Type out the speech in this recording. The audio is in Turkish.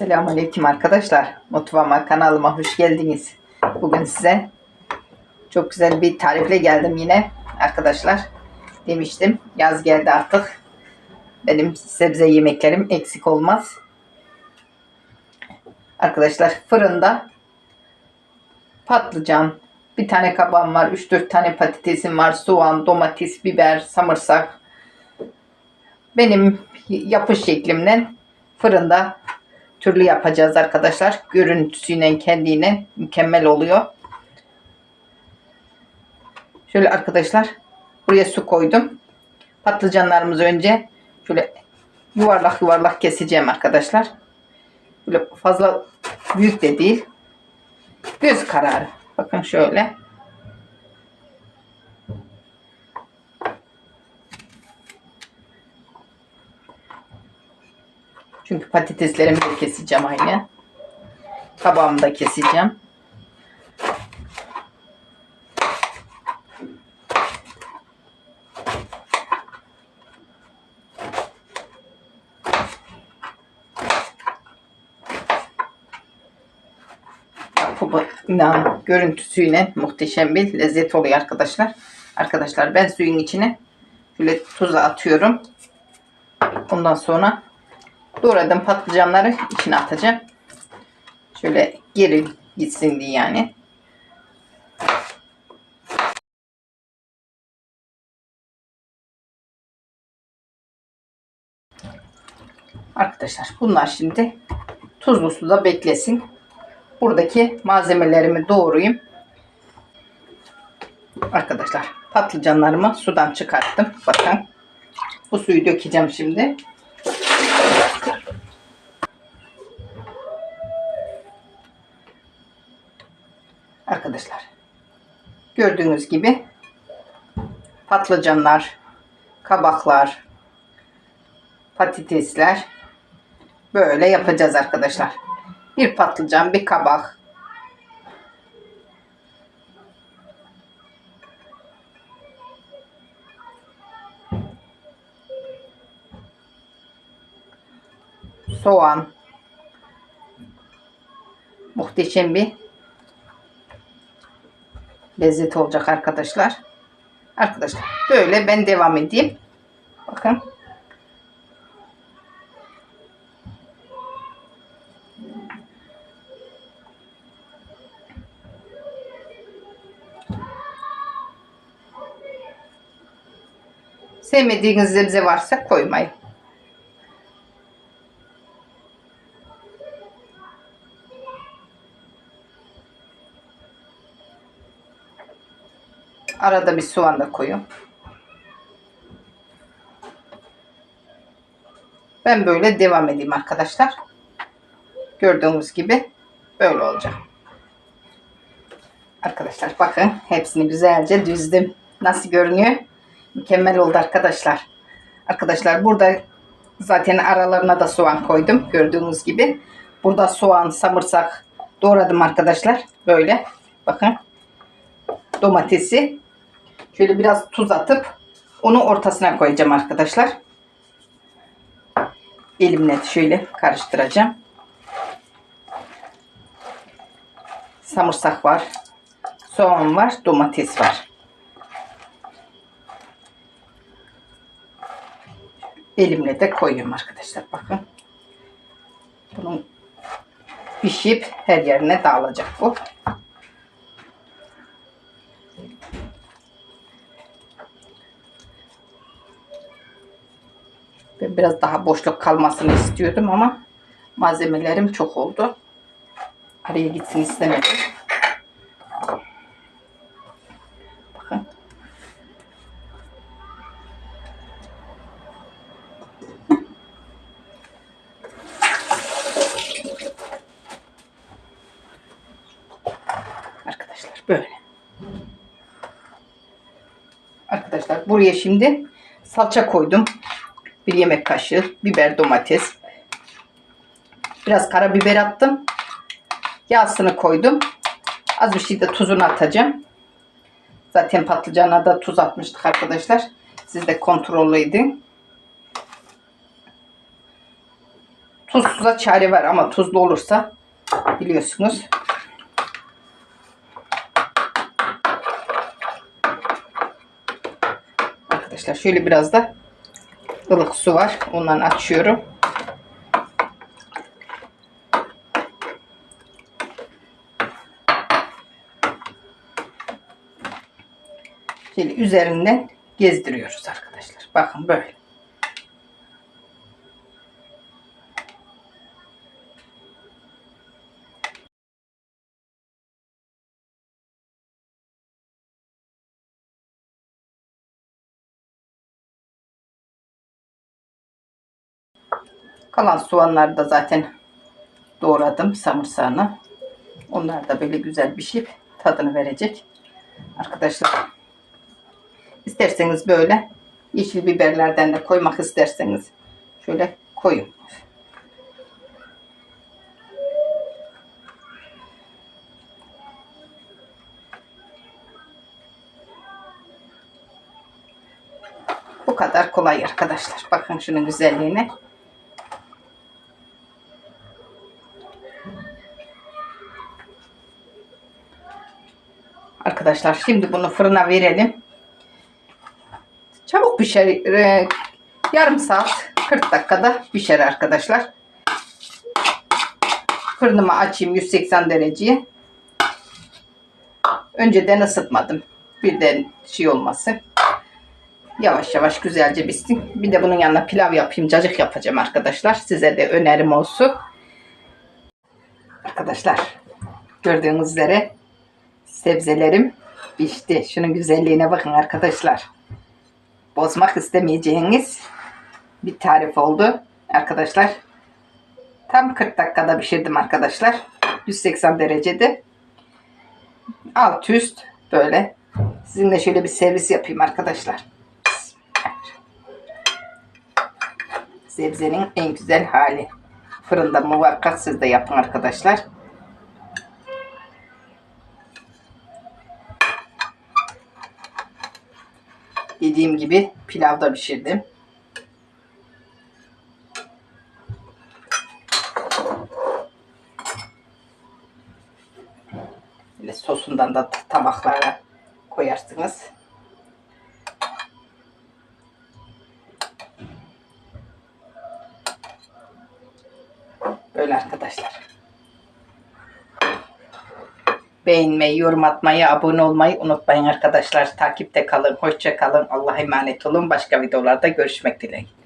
Selamünaleyküm arkadaşlar. Mutfağıma kanalıma hoş geldiniz. Bugün size çok güzel bir tarifle geldim yine arkadaşlar. Demiştim yaz geldi artık. Benim sebze yemeklerim eksik olmaz. Arkadaşlar fırında patlıcan, bir tane kabağım var, 3-4 tane patatesim var, soğan, domates, biber, samırsak. Benim yapış şeklimle fırında türlü yapacağız arkadaşlar. Görüntüsüyle kendine mükemmel oluyor. Şöyle arkadaşlar buraya su koydum. Patlıcanlarımızı önce şöyle yuvarlak yuvarlak keseceğim arkadaşlar. Böyle fazla büyük de değil. Göz kararı. Bakın şöyle. Çünkü patateslerimi de keseceğim aynı. Kabağımı da keseceğim. İnan görüntüsüyle muhteşem bir lezzet oluyor arkadaşlar. Arkadaşlar ben suyun içine şöyle tuzu atıyorum. Ondan sonra doğradığım patlıcanları içine atacağım. Şöyle geri gitsin diye yani. Arkadaşlar bunlar şimdi tuzlu suda beklesin. Buradaki malzemelerimi doğrayayım. Arkadaşlar patlıcanlarımı sudan çıkarttım. Bakın bu suyu dökeceğim şimdi. Arkadaşlar gördüğünüz gibi patlıcanlar, kabaklar, patatesler böyle yapacağız arkadaşlar. Bir patlıcan, bir kabak. Soğan. Muhteşem bir lezzet olacak arkadaşlar. Arkadaşlar böyle ben devam edeyim. Bakın. Sevmediğiniz sebze varsa koymayın. Arada bir soğan da koyun. Ben böyle devam edeyim arkadaşlar. Gördüğünüz gibi böyle olacak. Arkadaşlar bakın hepsini güzelce düzdüm. Nasıl görünüyor? Mükemmel oldu arkadaşlar. Arkadaşlar burada zaten aralarına da soğan koydum. Gördüğünüz gibi. Burada soğan, samırsak doğradım arkadaşlar. Böyle. Bakın. Domatesi. Şöyle biraz tuz atıp onu ortasına koyacağım arkadaşlar. Elimle şöyle karıştıracağım. Samırsak var. Soğan var. Domates var. elimle de koyuyorum arkadaşlar. Bakın. Bunun pişip her yerine dağılacak bu. Biraz daha boşluk kalmasını istiyordum ama malzemelerim çok oldu. Araya gitsin istemedim. Bakın. Arkadaşlar böyle. Arkadaşlar buraya şimdi salça koydum. Bir yemek kaşığı biber domates. Biraz karabiber attım. Yağsını koydum. Az bir şey de tuzunu atacağım. Zaten patlıcana da tuz atmıştık arkadaşlar. Siz de kontrollü edin. Tuzsuza çare var ama tuzlu olursa biliyorsunuz. Arkadaşlar şöyle biraz da ılık su var. Ondan açıyorum. Şöyle üzerinden gezdiriyoruz arkadaşlar. Bakın böyle. Kalan soğanları da zaten doğradım samırsağını. Onlar da böyle güzel pişip tadını verecek. Arkadaşlar isterseniz böyle yeşil biberlerden de koymak isterseniz şöyle koyun. Bu kadar kolay arkadaşlar. Bakın şunun güzelliğine. Arkadaşlar şimdi bunu fırına verelim. Çabuk pişer. Ee, Yarım saat 40 dakikada pişer arkadaşlar. Fırınımı açayım 180 dereceye. Önceden ısıtmadım. Birden şey olmasın. Yavaş yavaş güzelce pişsin. Bir de bunun yanına pilav yapayım. Cacık yapacağım arkadaşlar. Size de önerim olsun. Arkadaşlar gördüğünüz üzere sebzelerim pişti. Şunun güzelliğine bakın arkadaşlar. Bozmak istemeyeceğiniz bir tarif oldu arkadaşlar. Tam 40 dakikada pişirdim arkadaşlar. 180 derecede. Alt üst böyle. Sizinle şöyle bir servis yapayım arkadaşlar. Sebzenin en güzel hali. Fırında muhakkak siz de yapın arkadaşlar. Dediğim gibi pilavda pişirdim. Böyle sosundan da tabaklara koyarsınız. Böyle arkadaşlar. Beğenmeyi, yorum atmayı, abone olmayı unutmayın arkadaşlar. Takipte kalın, hoşça kalın. Allah'a emanet olun. Başka videolarda görüşmek dileğiyle.